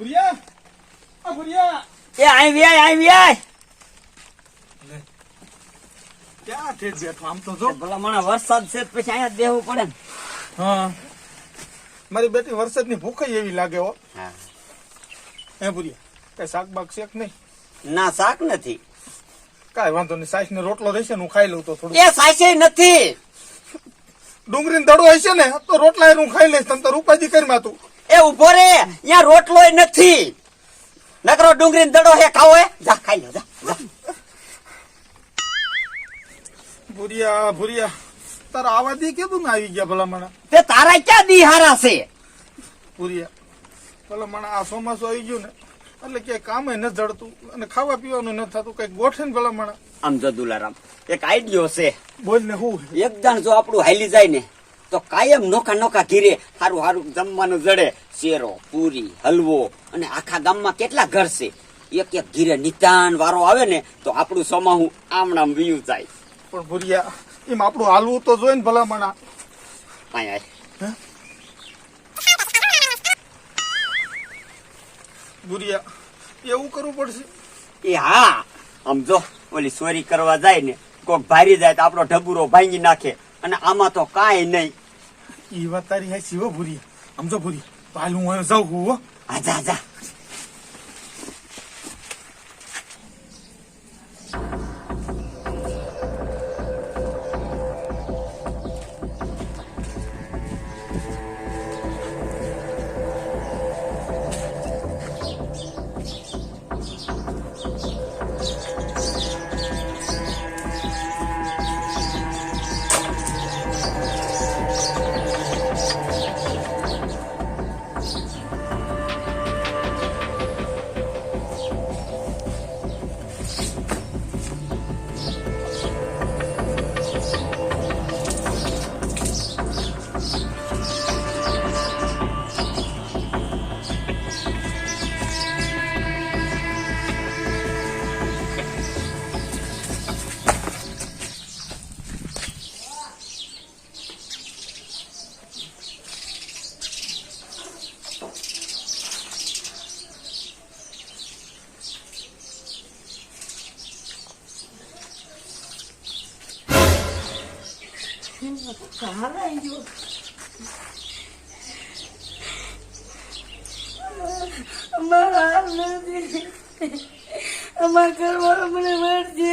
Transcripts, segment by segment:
ભુરિયા? આ ભુરિયા! એ આઈ વ્યાય આઈ વ્યાય! ક્યાં છે બેઠો? આમ તો જો. ભલા મને વરસાદ છે પછી અહીંયા દેવું પડે ને. હા. મારી બેટી વરસાદની ભૂખ એવી લાગે હો. હા. ભુરિયા કઈ શાક બાક શેક નહીં? ના શાક નથી. કાઈ વાંધો નહીં સાઈસ ને રોટલો રહેશે ને હું ખાઈ લઉં તો થોડું એ સાચે નથી. ડુંગળી દડો હશે ને તો રોટલા હું ખાઈ લઈશ તમ તો રૂપાજી કરી તું એ ઊભો રે અહીંયા રોટલો નથી. નકરો ડુંગળી દડો હે ખાવો હે? જા ખાઈ લો જા. ભુરિયા ભુરિયા તારા આવા દી કેદું ને આવી ગયા ભલા મને તે તારા ક્યાં દી હારા છે? ભુરિયા ભલા મને આ ચોમાસું આવી ગયું ને એટલે ક્યાંય કામે ન જડતું અને ખાવા પીવાનું ન થતું કઈ ગોઠે ને ભલા મને આમ જો દુલારામ એક આઈડિયો છે. બોલ ને હું? એક જાણ જો આપણું હાલી જાય ને તો કાયમ નોખા નોખા ઘીરે સારું સારું જમવાનું જડે. શેરો પૂરી હલવો. અને આખા ગામમાં કેટલા ઘર છે? એક એક ઘીરે નિતાન વારો આવે ને તો આપણું સોમાહું આમણામ વીયું જાય. પણ ભુરિયા એમ આપણું હાલવું તો જોઈ ને ભલામણા. આય. આય ભુરિયા એવું કરવું પડશે? એ હા આમ જો ઓલી ચોરી કરવા જાય ને કોક ભારી જાય તો આપણો ઢબુરો ભાંગી નાખે. અને આમાં તો કાંઈ નહીં. એ વાત તારી હે શિવ ભૂરી સમજો ભૂરી, તો હાલ હું જાઉં હું. આજા આજા અમારા હાલ નથી અમારા ઘરવાળો મને મળશે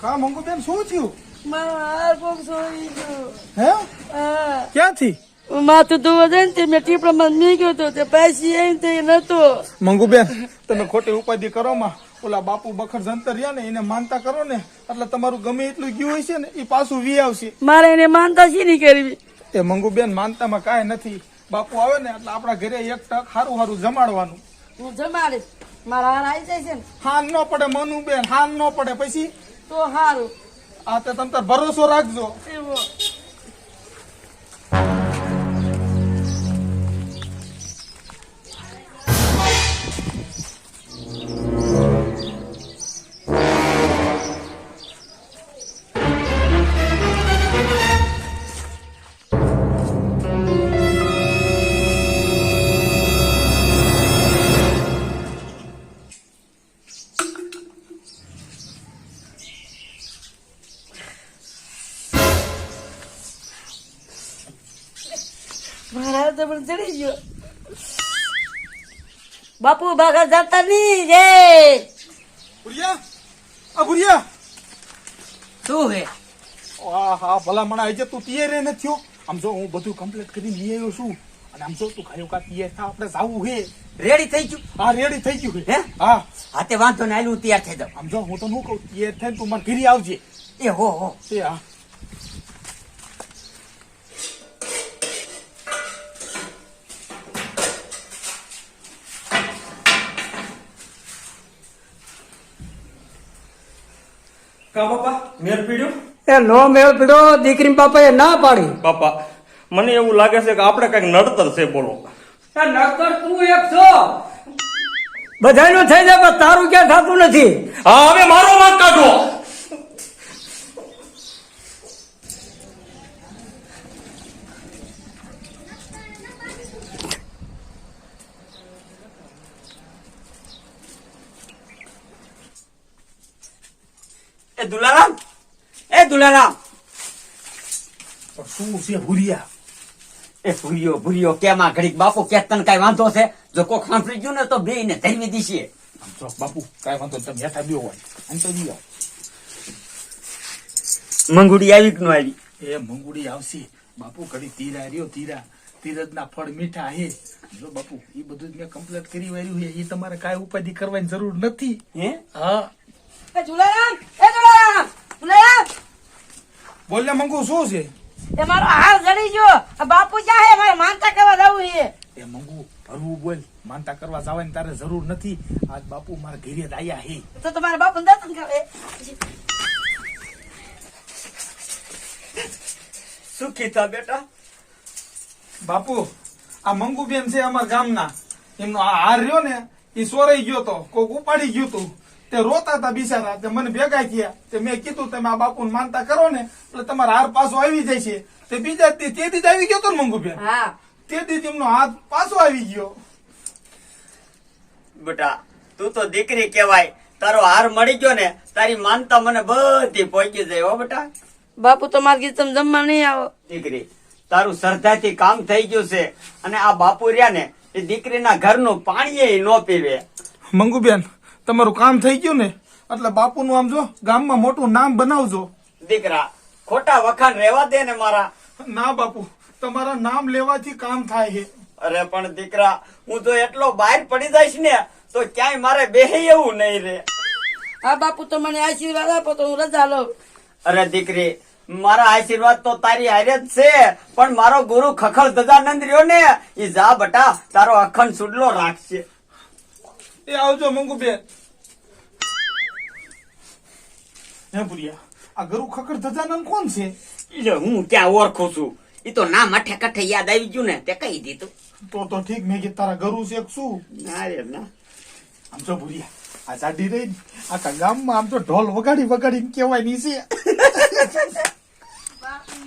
કા મંગુ બેન શું થયું? મારો હાર સોરી ગયો હે? હા. ક્યાંથી? માથું ધોવા જાય ને તે મેં ટીપડામાં નહીં ગયો તો તે પાછી આવીને તે નતો મંગુબેન તમે ખોટી ઉપાધિ કરો માં ઓલા બાપુ બખર જંતર રહ્યા ને એને માનતા કરો ને એટલે તમારું ગમે એટલું ગયું હોય છે ને એ પાછું વી આવશે મારે એને માનતા શી નહીં કરવી એ મંગુ બેન માનતામાં કાંઈ નથી બાપુ આવે ને એટલે આપણા ઘરે એક ટક સારું સારું જમાડવાનું હું જમાડીશ મારા હાર આવી જાય છે ને હાન ન પડે મનુ બેન હાન ન પડે પછી તો હારું આ તે તમ ભરોસો રાખજો એવો તો પણ ચડી ગયો. બાપુ ભાગા જતા નહીં રે. ભુરિયા આ ભુરિયા. શું હે? હા હા ભલા મને આજે તું તૈયાર નથી આમ જો હું બધું કમ્પ્લીટ કરીને લઈ આવ્યો છું. અને આમ જો તું ખાયો કા તૈયાર થા આપણે જાવું હે. રેડી થઈ ગયું? હા રેડી થઈ ગયું હે. હે? હા. તે વાંધો ને આલું તૈયાર થઈ જાવ. આમ જો હું તો શું કહું તૈયાર થઈને તું મને ઘરે આવજે. એ હો હો. એ હા. કા બાપા મેર પીડ્યો? એ નો મેળ પીડો દીકરી બાપાએ ના પાડી. બાપા મને એવું લાગે છે કે આપણે કંઈક નડતર છે બોલો. નડતર તું એક છો. બધાયનું થઈ જાય પણ તારું ક્યાં થતું નથી. નથી હા હવે મારો વાંક કાઢો એ દુલારામ એ દુલારામ છે ભૂરિયા. એ ભૂરિયો ભૂરિયો કેમાં ઘડીક બાપુ કે તને કઈ વાંધો છે? જો કોક સાંભળી ગયું ને તો બે ને ધરવી દીશે. બાપુ કઈ વાંધો તમે હેઠા બેહો હોય આમ તો જી મંગુડી આવી કે ન આવી? એ મંગુડી આવશે. બાપુ ઘડી તીરા રહ્યો તીરા તીરજના ફળ મીઠા હે. જો બાપુ એ બધું જ મેં કમ્પ્લીટ કરી વાર્યું છે એ તમારે કાંઈ ઉપાધિ કરવાની જરૂર નથી. હે? હા. એ જુલારામ એ જુલારામ જુલારામ બોલ ને મંગુ શું છે? એ મારો હાલ જડી ગયો. આ બાપુ જાહે મારે માનતા કરવા જવું છે એ મંગુ હરવું બોલ. માનતા કરવા જવાની તારે જરૂર નથી. આજ બાપુ મારા ઘેરે જ આયા હે. તો તમારા બાપુ દર્શન કરે શું કીધા બેટા? બાપુ આ મંગુબેન છે અમારા ગામના. એમનો આ હાર રહ્યો ને એ સોરાઈ ગયો તો કોક ઉપાડી ગયું તું. તે રોતા હતા બિચારા. તે મને ભેગા થયા. તે મેં કીધું તમે આ બાપુને માનતા કરો ને એટલે તમારા હાર પાછો આવી જાય છે. તે બીજા તે દી આવી ગયો તો મંગુબેન? તે દી એમનો હાથ પાછો આવી ગયો. બેટા તું તો દીકરી કહેવાય. તારો હાર મળી ગયો ને તારી માનતા મને બધી પહોંચી જાય હો બેટા. બાપુ તમારે કીધું તમે જમવા નહીં આવો. દીકરી તારું શ્રદ્ધાથી કામ થઈ ગયું છે અને આ બાપુ રહ્યા ને એ દીકરીના ઘરનું પાણી ન પીવે. મંગુબેન તમારું કામ થઈ ગયું ને એટલે બાપુનું આમ જો ગામમાં મોટું નામ બનાવજો. દીકરા ખોટા વખાણ રેવા દે ને મારા. ના બાપુ તમારા નામ લેવાથી કામ થાય છે. અરે પણ દીકરા હું તો એટલો બહાર પડી જઈશ ને તો ક્યાંય મારે બેહે એવું નહીં રે. હા બાપુ તો મને આશીર્વાદ આપો તો હું રજા લઉં. અરે દીકરી મારા આશીર્વાદ તો તારી હારે જ છે પણ મારો ગુરુ ખખડ દદાનંદ રહ્યો ને એ જા બટા તારો અખંડ સુડલો રાખશે. એ આવજો મંગુબેન. હે ભુરિયા આ ગરુ ખખડ ધજાનંદ કોણ છે? એટલે હું ક્યાં ઓળખું છું? એ તો ના મઠે કઠે યાદ આવી ગયું ને તે કહી દીધું. તો તો ઠીક મેં કીધું તારા ગરુ છે શું? ના રે ના. આમ જો ભુરિયા આ જાડી રહી આ આખા ગામમાં આમ તો ઢોલ વગાડી વગાડીને કહેવાયની છે.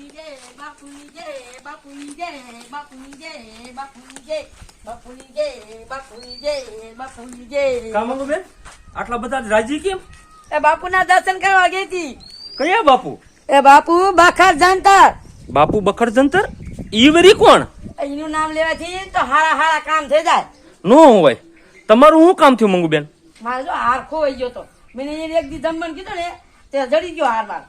બાપુની જય બાપુની જય બાપુની જય બાપુની જય બાપુની જય બાપુની જય બાપુની જય બાપુની જય કામંગુ બેન? આટલા બધા રાજી કેમ? એ બાપુના દર્શન કરવા ગઈ હતી. કયા બાપુ? એ બાપુ બખર જાણતા બાપુ બખર જંતર? ઈ વરી કોણ? એનું નામ લેવાથી તો હારા હારા કામ થઈ જાય. નો હોય. તમારું શું કામ થયું મંગુ બેન મારે જો હાર ખોવાઈ ગયો તો. મેં એને એક દી જમવાનું કીધું ને તે જડી ગયો હાર માર.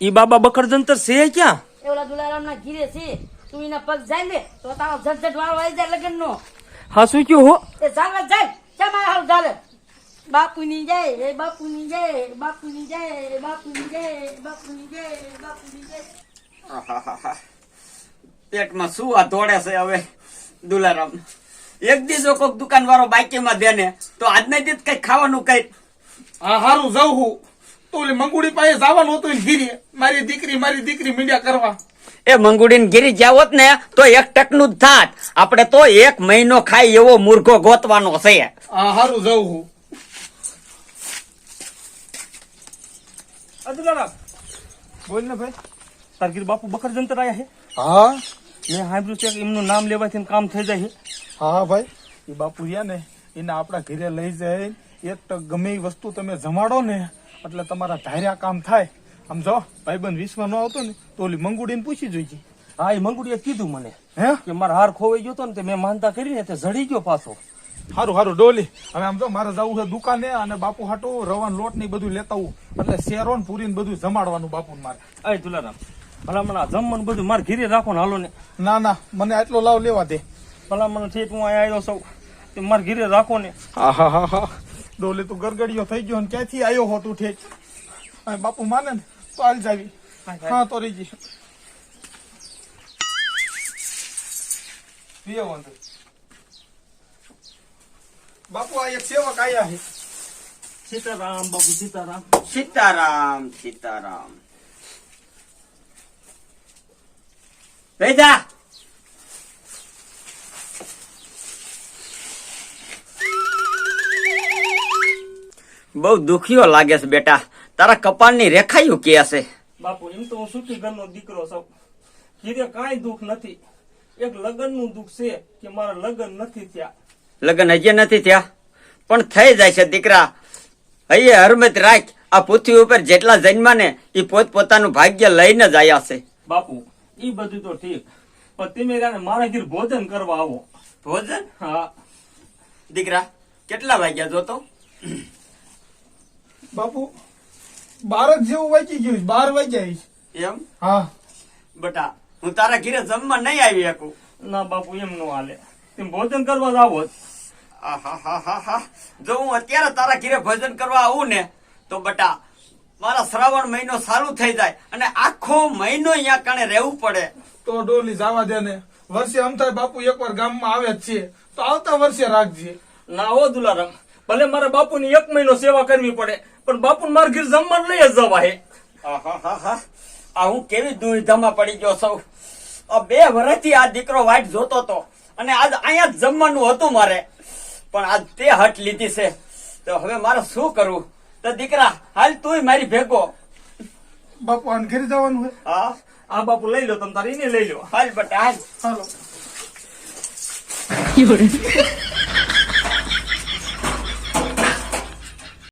ઈ બાબા બખડ જંતર છે ક્યાં? ઓલા દુલારામ ના ઘીરે છે. તું એના પગ જાય ને તો તારો ઝટઝટ વાળો આવી જાય લગ્ન નો હા શું કયો હો? એ ચાલવા જાય. કેમ આ હાલ ચાલે? બાપુની જય એ બાપુની જય બાપુની જય બાપુની જય બાપુની જય બાપુની જય. પેટમાં શું આ દોડે છે હવે દુલારામ? એક દી જો કોઈક દુકાન વાળો બાઈકીમાં દે ને તો આજના દીધ કઈ ખાવાનું કઈ હા હારું જવું હું. તો મંગુડી પાસે જવાનું હતું ને મારી દીકરી મારી દીકરી મીડિયા કરવા. એ મંગુડીને ગીરી જ્યાં ને તો એક ટકનું જ થાત. આપણે તો એક મહિનો ખાઈ એવો મૂર્ખો ગોતવાનો છે. જવું હું. અદલારા બોલ ને ભાઈ. તારગીર બાપુ બકર જંતર આયા છે? હા? મેં સાંભળ્યું છે કે એમનું નામ લેવાથી કામ થઈ જાય છે. હા ભાઈ. એ બાપુ રહ્યા ને એને આપણા ઘરે લઈ જાય એક ટક ગમે એ વસ્તુ તમે જમાડો ને એટલે તમારા ધાર્યા કામ થાય. આમ જો ભાઈબંધ વિશ્વ નો આવતો ને તો ઓલી મંગુડીને પૂછી જોઈજી. હા એ મંગુડીએ કીધું મને હે? કે મારો હાર ખોવાઈ ગયો તો ને તે મેં માનતા કરીને તે ઝડી ગયો પાછો. હારું હારું ડોલી. હવે આમ જો મારે જવું છે દુકાને અને બાપુ હાટો રવાન લોટ ને બધું લેતા આવું. એટલે શેરો ને પૂરી ને બધું જમાડવાનું બાપુ મારે. અય તુલારામ ભલા મને આ જમવાનું બધું મારે ઘીરે રાખો ને હાલો ને. ના ના મને આટલો લાવ લેવા દે. ભલા મને ઠેઠ હું અહીંયા આવ્યો સૌ મારે ઘીરે રાખો ને. હા હા હા હા. ડોલી તું ગરગડીયો થઈ ગયો ને ક્યાંથી આવ્યો હો તું ઠેક? અને બાપુ માને ને તો હાલ જાવી. હા તો રીજી બાપુ આ એક સેવક આયા છે. સીતારામ બાપુ સીતારામ. સીતારામ સીતારામ. લઈ બહુ દુખીઓ લાગે છે બેટા. તારા કપાળની રેખાયું કે છે? બાપુ એમ તો હું સુખી ઘરનો દીકરો છું. ઘીરે કાંઈ દુઃખ નથી. એક લગ્નનું દુઃખ છે કે મારા લગ્ન નથી થયા. લગ્ન હજી નથી થયા? પણ થઈ જાય છે દીકરા. હૈયે હરમત રાખ આ પૃથ્વી ઉપર જેટલા જન્મા ને એ પોત પોતાનું ભાગ્ય લઈને જ આયા છે. બાપુ એ બધું તો ઠીક પણ તમે કારણે મારા ઘેર ભોજન કરવા આવો. ભોજન? હા. દીકરા કેટલા વાગ્યા જોતો બાપુ બાર જ જેવું વાંચી ગયું બાર વાગ્યા છે. એમ? હા. બટા હું તારા ઘીરે જમવા નહીં આવી શકું. ના બાપુ એમ નો હાલે. તેમ ભોજન કરવા જ આવો જ. હું અત્યારે તારા ઘીરે ભોજન કરવા આવું ને તો બટા મારા શ્રાવણ મહિનો સારું થઈ જાય અને આખો મહિનો અહીંયા કણે રહેવું પડે. તો ડોલી જવા દે ને. વર્ષે આમ થાય બાપુ એકવાર ગામમાં આવે જ છે. તો આવતા વર્ષે રાખજે. ના હો દુલારામ ભલે મારે બાપુની એક મહિનો સેવા કરવી પડે પણ બાપુ માર ઘેર જમવા લઈ જ જવા હે. આ હું કેવી દુવિધામાં પડી ગયો સૌ આ બે વર્ષથી આ દીકરો વાઈટ જોતો તો. અને આજ અહીંયા જ જમવાનું હતું મારે. પણ આજ તે હટ લીધી છે. તો હવે મારે શું કરવું તો દીકરા હાલ તુંય મારી ભેગો. બાપુ અનઘેર જવાનું હોય? હા. આ બાપુ લઈ લો તમે તારી લઈ લો. હાલ બટા હાલ. હાલો.